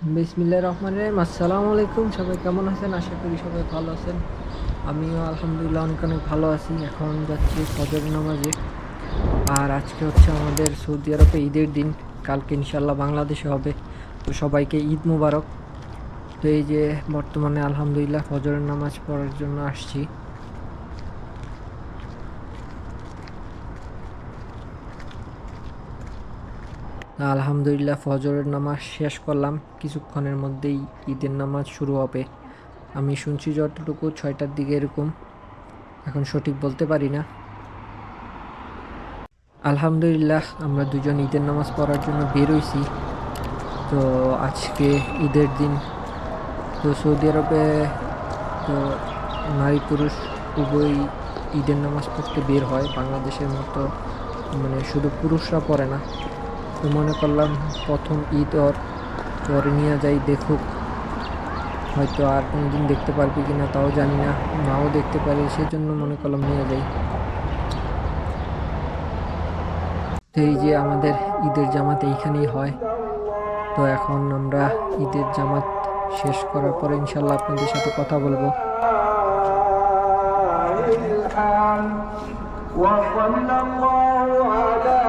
বিসমিল্লা রহমান রহিম। আসসালামু আলাইকুম, সবাই কেমন আছেন? আশা করি সবাই ভালো আছেন। আমিও আলহামদুলিল্লাহ অনেক অনেক ভালো আছি। এখন যাচ্ছি ফজর নামাজে। আর আজকে হচ্ছে আমাদের সৌদি আরবে ঈদের দিন। কালকে ইনশাল্লাহ বাংলাদেশে হবে। তো সবাইকে ঈদ মুবারক। তো এই যে বর্তমানে আলহামদুলিল্লাহ ফজরের নামাজ পড়ার জন্য আসছি। আলহামদুলিল্লাহ ফজরের নামাজ শেষ করলাম। কিছুক্ষণের মধ্যেই ঈদের নামাজ শুরু হবে। আমি শুনছি যতটুকু ছয়টার দিকে এরকম। এখন সঠিক বলতে পারি না। আলহামদুলিল্লাহ, আমরা দুজন ঈদের নামাজ পড়ার জন্য বের হইছি। তো আজকে ঈদের দিন। তো সৌদি আরবে, তো নারী পুরুষ উভয়ই ঈদের নামাজ পড়তে বের হয়। বাংলাদেশের মতো মানে শুধু পুরুষরা পড়ে না। তো মনে করলাম প্রথম ঈদ ওর পরে নিয়ে যাই দেখুক হয়তো আর কোনো দিন দেখতে পারবি কি না তাও জানি না নাও দেখতে পারি সেজন্য মনে করলাম নিয়ে যাই তো এই যে আমাদের ঈদের জামাত এইখানেই হয় তো এখন আমরা ঈদের জামাত শেষ করার পরে ইনশাল্লাহ আপনাদের সাথে কথা বলবো وصلى الله على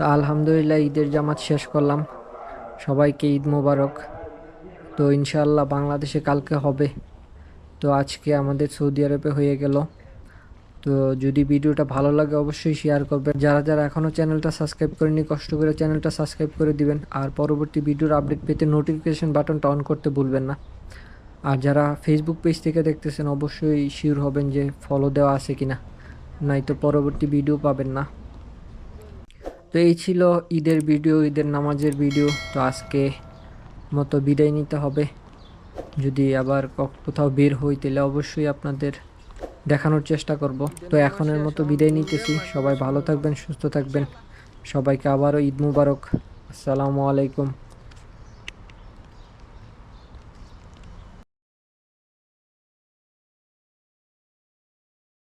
তো আলহামদুলিল্লাহ ঈদের জামাত শেষ করলাম। সবাইকে ঈদ মোবারক। তো ইনশাল্লাহ বাংলাদেশে কালকে হবে। তো আজকে আমাদের সৌদি আরবে হয়ে গেল। তো যদি ভিডিওটা ভালো লাগে অবশ্যই শেয়ার করবেন। যারা যারা এখনও চ্যানেলটা সাবস্ক্রাইব করেনি কষ্ট করে চ্যানেলটা সাবস্ক্রাইব করে দিবেন। আর পরবর্তী ভিডিওর আপডেট পেতে নোটিফিকেশন বাটনটা অন করতে ভুলবেন না। আর যারা ফেসবুক পেজ থেকে দেখতেছেন, অবশ্যই শিওর হবেন যে ফলো দেওয়া আছে কিনা। নাই তো পরবর্তী ভিডিও পাবেন না। তো এই ছিল ঈদের ভিডিও, ঈদের নামাজের ভিডিও। তো আজকে মতো বিদায় নিতে হবে। যদি আবার কোথাও বের হই, তাহলে অবশ্যই আপনাদের দেখানোর চেষ্টা করব। তো এখনের মতো বিদায় নিতেছি। সবাই ভালো থাকবেন, সুস্থ থাকবেন। সবাইকে আবারও ঈদ মুবারক। আসসালামু আলাইকুম।